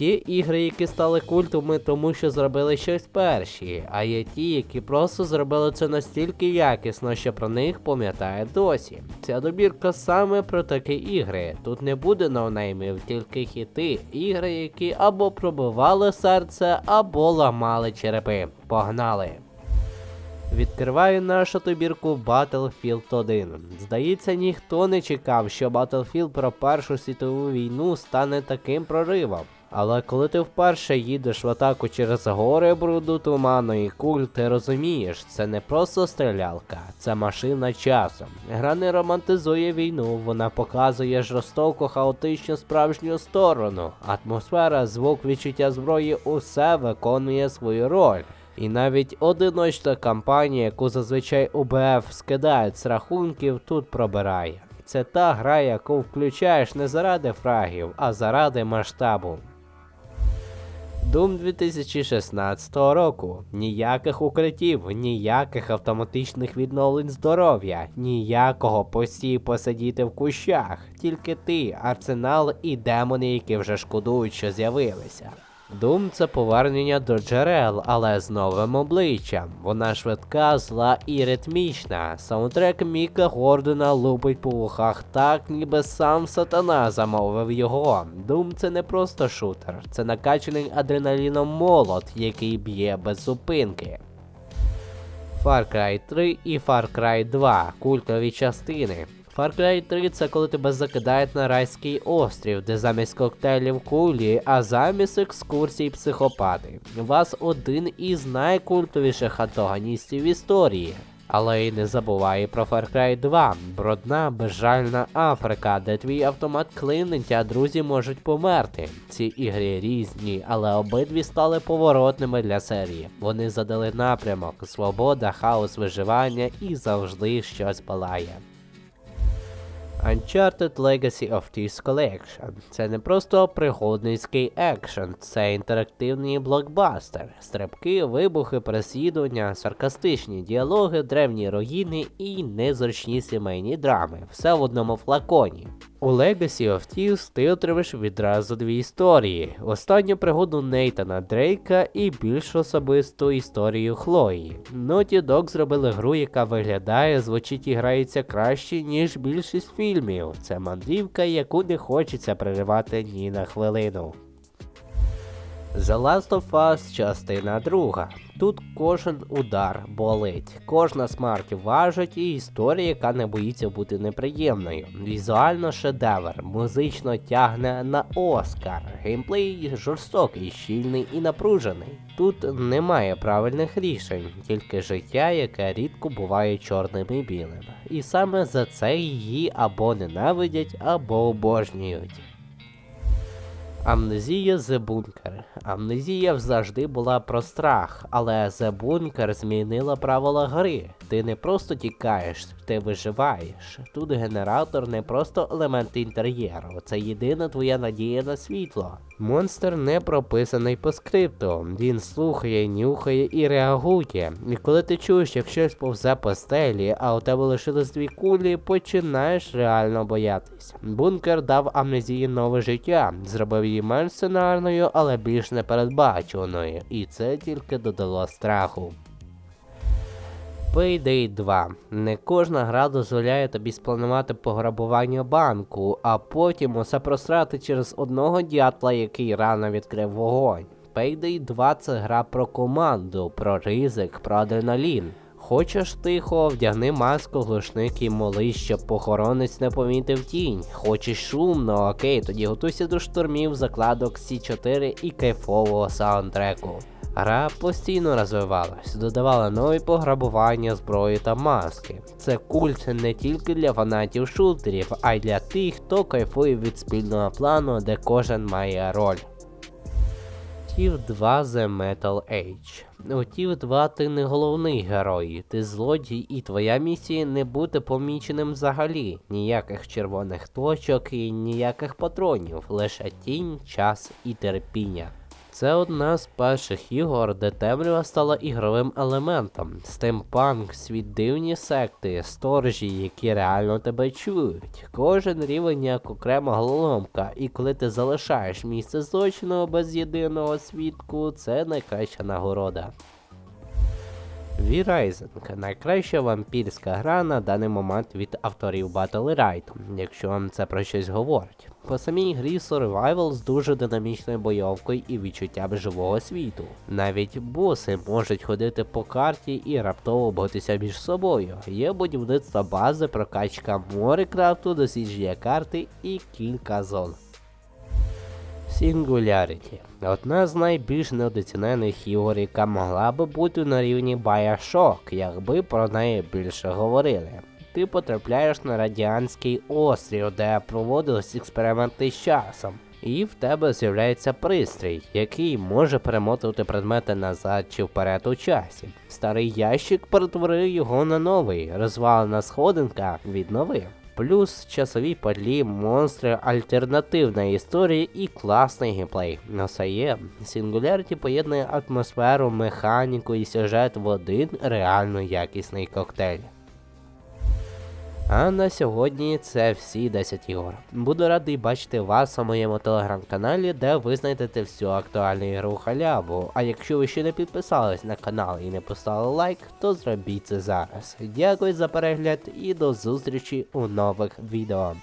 Є ігри, які стали культовими, тому що зробили щось перші, а є ті, які просто зробили це настільки якісно, що про них пам'ятає досі. Ця добірка саме про такі ігри. Тут не буде ноунеймів, тільки хіти, ігри, які або пробивали серце, або ламали черепи. Погнали! Відкриваю нашу добірку Battlefield 1. Здається, ніхто не чекав, що Battlefield про Першу світову війну стане таким проривом. Але коли ти вперше їдеш в атаку через гори бруду, туману і куль, ти розумієш, це не просто стрілялка, це машина часу. Гра не романтизує війну, вона показує жорстоку, хаотичну справжню сторону. Атмосфера, звук, відчуття зброї усе виконує свою роль. І навіть одиночна кампанія, яку зазвичай УБФ скидають з рахунків, тут пробирає. Це та гра, яку включаєш не заради фрагів, а заради масштабу. Doom 2016 року. Ніяких укриттів, ніяких автоматичних відновлень здоров'я, ніякого постій посидіти в кущах. Тільки ти, арсенал і демони, які вже шкодують, що з'явилися. Doom – це повернення до джерел, але з новим обличчям. Вона швидка, зла і ритмічна. Саундтрек Міка Гордона лупить по вухах так, ніби сам сатана замовив його. Doom – це не просто шутер, це накачаний адреналіном молот, який б'є без зупинки. Far Cry 3 і Far Cry 2 культові частини. Far Cry 3 це коли тебе закидають на райський острів, де замість коктейлів кулі, а замість екскурсій психопати. Вас один із найкультовіших антагоністів історії. Але й не забувай про Far Cry 2, брудна, безжальна Африка, де твій автомат клинить, а друзі можуть померти. Ці ігри різні, але обидві стали поворотними для серії. Вони задали напрямок, свобода, хаос виживання і завжди щось палає. Uncharted Legacy of Thieves Collection це не просто пригодницький екшен, це інтерактивний блокбастер, стрибки, вибухи, переслідування, саркастичні діалоги, древні руїни і незручні сімейні драми. Все в одному флаконі. У Legacy of Thieves ти отримаєш відразу дві історії: останню пригоду Нейтана Дрейка і більш особисту історію Хлої. Naughty Dog зробили гру, яка виглядає, звучить і грається краще, ніж більшість фільмів. Це мандрівка, яку не хочеться переривати ні на хвилину. The Last of Us частина друга. Тут кожен удар болить, кожна смерть важить і історія, яка не боїться бути неприємною. Візуально шедевр, музично тягне на Оскар. Геймплей жорстокий, щільний і напружений. Тут немає правильних рішень, тільки життя, яке рідко буває чорним і білим. І саме за це її або ненавидять, або обожнюють. Амнезія The Bunker. Амнезія завжди була про страх, але The Bunker змінила правила гри. Ти не просто тікаєш, ти виживаєш. Тут генератор не просто елемент інтер'єру, це єдина твоя надія на світло. Монстр не прописаний по скрипту. Він слухає, нюхає і реагує. І коли ти чуєш, як щось повзе по стелі, а у тебе лишились дві кулі, починаєш реально боятись. Бункер дав амнезії нове життя, зробив її менш сценарною, але більш непередбачуваною. І це тільки додало страху. Payday 2. Не кожна гра дозволяє тобі спланувати пограбування банку, а потім усе просрати через одного дятла, який рано відкрив вогонь. Payday 2 це гра про команду, про ризик, про адреналін. Хочеш тихо, вдягни маску, глушник і молись, щоб похоронець не помітив тінь. Хочеш шумно, окей, тоді готуйся до штурмів, закладок C4 і кайфового саундтреку. Гра постійно розвивалась, додавала нові пограбування, зброї та маски. Це культ не тільки для фанатів шутерів, а й для тих, хто кайфує від спільного плану, де кожен має роль. Тів 2 The Metal Age. У два 2 ти не головний герой, ти злодій, і твоя місія не бути поміченим взагалі. Ніяких червоних точок і ніяких патронів, лише тінь, час і терпіння. Це одна з перших ігор, де темрява стала ігровим елементом. Стимпанк, світ дивні секти, сторожі, які реально тебе чують. Кожен рівень як окрема головоломка, і коли ти залишаєш місце злочину без єдиного свідку, це найкраща нагорода. V-Rising – найкраща вампірська гра на даний момент від авторів Battle Right, якщо вам це про щось говорить. По самій грі Survival з дуже динамічною бойовкою і відчуттям живого світу. Навіть боси можуть ходити по карті і раптово битися між собою. Є будівництво бази, прокачка морекрафту, дослідження карти і кілька зон. Singularity – одна з найбільш недооцінених ігор, яка могла би бути на рівні Bioshock, якби про неї більше говорили. Ти потрапляєш на радіанський острів, де проводились експерименти з часом. І в тебе з'являється пристрій, який може перемотувати предмети назад чи вперед у часі. Старий ящик перетворив його на новий, розвалена сходинка відновив. Плюс часові подлі, монстри, альтернативна історія і класний геймплей. Все є. Singularity поєднує атмосферу, механіку і сюжет в один реально якісний коктейль. А на сьогодні це всі 10 ігор. Буду радий бачити вас у моєму телеграм-каналі, де ви знайдете всю актуальну ігру халяву. А якщо ви ще не підписались на канал і не поставили лайк, то зробіть це зараз. Дякую за перегляд і до зустрічі у нових відео.